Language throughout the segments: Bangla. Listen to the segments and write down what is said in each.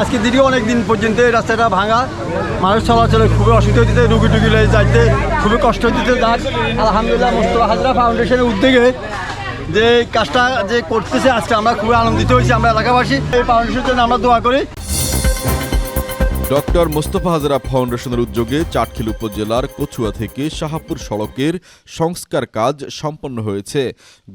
আজকে দীর্ঘ অনেক দিন পর্যন্ত এই রাস্তাটা ভাঙা। মানুষ চলাচলে খুবই অসুবিধা দিতে রুগী টুগি যাইতে খুবই কষ্ট দিতে যাক আলহামদুলিল্লাহ মোস্তফা হাজরা ফাউন্ডেশনের উদ্যোগে যে কাজটা যে করতেছে আজকে আমরা খুবই আনন্দিত হয়েছি, আমরা এলাকাবাসী। এই ফাউন্ডেশনের জন্য আমরা দোয়া করি। ডক্টর মোস্তফা হাজরা ফাউন্ডেশনের উদ্যোগে চাটখিল উপজেলার কচুয়া থেকে শাহাপুর সড়কের সংস্কার কাজ সম্পন্ন হয়েছে।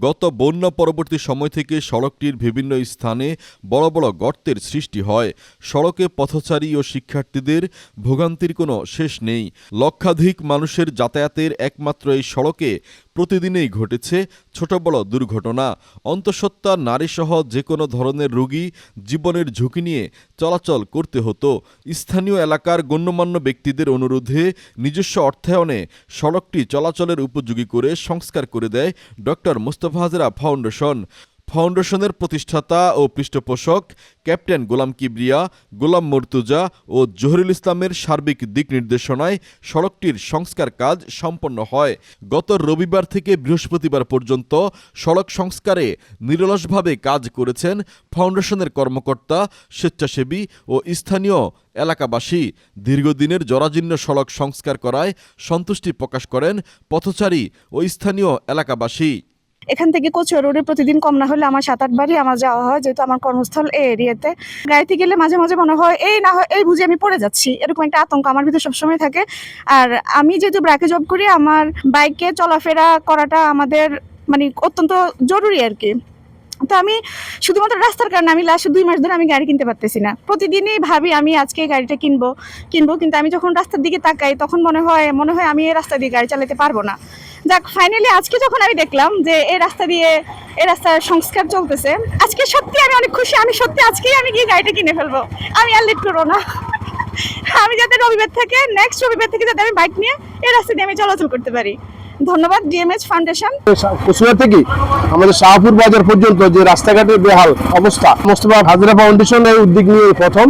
গত বন্যা পরবর্তী সময় থেকে সড়কটির বিভিন্ন স্থানে বড় বড় গর্তের সৃষ্টি হয়। সড়কে পথচারী ও শিক্ষার্থীদের ভোগান্তির কোনো শেষ নেই। লক্ষাধিক মানুষের যাতায়াতের একমাত্র এই সড়কে প্রতিদিনেই ঘটেছে ছোট বড় দুর্ঘটনা। অন্তঃসত্ত্বা নারীসহ যে কোনো ধরনের রোগী জীবনের ঝুঁকি নিয়ে চলাচল করতে হতো। স্থানীয় এলাকার গণ্যমান্য ব্যক্তিদের অনুরোধে নিজস্ব অর্থায়নে সড়কটি চলাচলের উপযোগী করে সংস্কার করে দেয় ডক্টর মোস্তফা হাজরা ফাউন্ডেশন। ফাউন্ডেশনের প্রতিষ্ঠাতা ও পৃষ্ঠপোষক ক্যাপ্টেন গোলাম কিবরিয়া, গোলাম মর্তুজা ও জহিরুল ইসলামের সার্বিক দিক নির্দেশনায় সড়কটির সংস্কার কাজ সম্পন্ন হয়। গত রবিবার থেকে বৃহস্পতিবার পর্যন্ত সড়ক সংস্কারে নিরলসভাবে কাজ করেছেন ফাউন্ডেশনের কর্মকর্তা, স্বেচ্ছাসেবী ও স্থানীয় এলাকাবাসী। দীর্ঘদিনের জরাজীর্ণ সড়ক সংস্কার করায় সন্তুষ্টি প্রকাশ করেন পথচারী ও স্থানীয় এলাকাবাসী। এখান থেকে কচুয়া রোডে প্রতিদিন কম না হলে আমার সাত আট বারই আমার যাওয়া হয়, যেহেতু আমার কর্মস্থল এই এরিয়াতে। গাড়িতে গেলে মাঝে মাঝে মনে হয়, এই না হয়, এই বুঝে আমি পড়ে যাচ্ছি। এরকম একটা আতঙ্ক আমার ভিতরে সবসময় থাকে। আর আমি যেহেতু ব্রাকে জব করি, আমার বাইকে চলাফেরা করাটা আমাদের মানে অত্যন্ত জরুরি আর কি। তো আমি শুধুমাত্র রাস্তার কারণে আমি লাস্ট দুই মাস ধরে আমি গাড়ি কিনতে পারতেছি না। প্রতিদিনই ভাবি আমি আজকে গাড়িটা কিনবো কিনবো, কিন্তু আমি যখন রাস্তার দিকে তাকাই তখন মনে হয় মনে হয় আমি এই রাস্তা দিয়ে গাড়ি চালাতে পারব না। যাক ফাইনালি আজকে যখন আমি দেখলাম যে এই রাস্তা দিয়ে, এই রাস্তার সংস্কার চলতেছে, আজকে সত্যি আমি অনেক খুশি, আমি সত্যি আজকেই আমি গিয়ে গাড়িটা কিনে ফেলব। আমি আর লেট করব না। আমি যাতে রবিবার থেকে নেক্সট রবিবার থেকে যাতে আমি বাইক নিয়ে এই রাস্তা দিয়ে আমি চলাচল করতে পারি। ধন্যবাদ ডিএমএচ ফাউন্ডেশন কুসুয়া থেকে আমাদের শাহপুর বাজার পর্যন্ত যে রাস্তাঘাটের বেহাল অবস্থা মোস্তফা হাজরা ফাউন্ডেশন এই উদ্যোগ নিয়ে প্রথম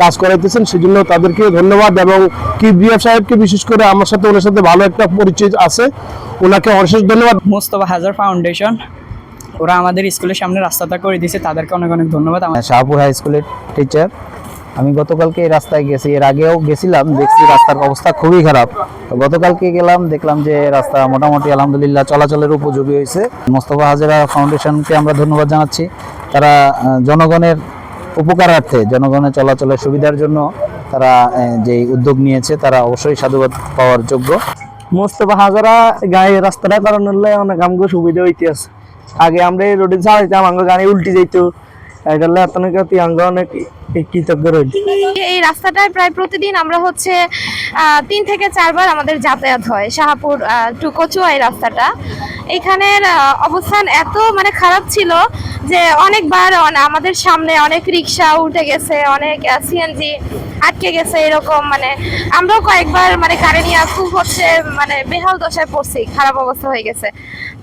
কাজ করাইতেছেন সেজন্য তাদেরকে ধন্যবাদ এবং কিবরিয়া সাহেবকে বিশেষ করে আমার সাথে ওনার সাথে ভালো একটা পরিচয় আছে। ওনাকে অশেষ ধন্যবাদ। মোস্তফা হাজার ফাউন্ডেশন ওরা আমাদের স্কুলের সামনে রাস্তাটা করে দিয়েছে তাদেরকে অনেক অনেক ধন্যবাদ। আমার শাহপুর হাই স্কুলের টিচার আমি গতকালকে এই রাস্তায় গেছি, এর আগেও গেছিলাম, দেখছি রাস্তার অবস্থা খুবই খারাপ। তো গতকালকে গেলাম, দেখলাম যে রাস্তা মোটামুটি আলহামদুলিল্লাহ চলাচলের উপযোগী হয়েছে। মোস্তফা হাজরা ফাউন্ডেশনকে আমরা ধন্যবাদ জানাচ্ছি। তারা জনগণের উপকারার্থে, জনগণের চলাচলের সুবিধার জন্য তারা যে উদ্যোগ নিয়েছে, তারা অবশ্যই সাধুবাদ পাওয়ার যোগ্য। মোস্তফা হাজারা গায়ে রাস্তাটা লাই অনেক আমগো সুবিধা হইতে আছে আগে আমরা এই রোডে চালাইতাম আঙ্গ গাড়ি উল্টি যাইতো। লাই এতনে কাতি অনেক কৃতজ্ঞ রইল এই রাস্তাটায় প্রায় প্রতিদিন আমরা হচ্ছে তিন থেকে চারবার আমাদের যাতায়াত হয়, শাহাপুর টু কচুয়া এই রাস্তাটা। এখানের অবস্থান এত মানে খারাপ ছিল যে অনেকবার অন- আমাদের সামনে অনেক রিক্সা উঠে গেছে, অনেক সিএনজি আটকে গেছে এরকম মানে আমরাও কয়েকবার মানে গাড়ি খুব হচ্ছে মানে বেহাল দশায় পড়ছি, খারাপ অবস্থা হয়ে গেছে।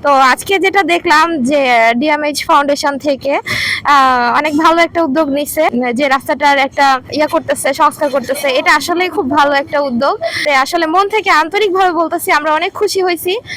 তো আজকে যেটা দেখলাম যে ডিএমএইচ ফাউন্ডেশন থেকে অনেক ভালো একটা উদ্যোগ নিছে, যে রাস্তাটার একটা ইয়া করতেছে, সংস্কার করতেছে। এটা আসলে খুব ভালো একটা উদ্যোগ। আসলে মন থেকে আন্তরিকভাবে বলতেছি, আমরা অনেক খুশি হয়েছি।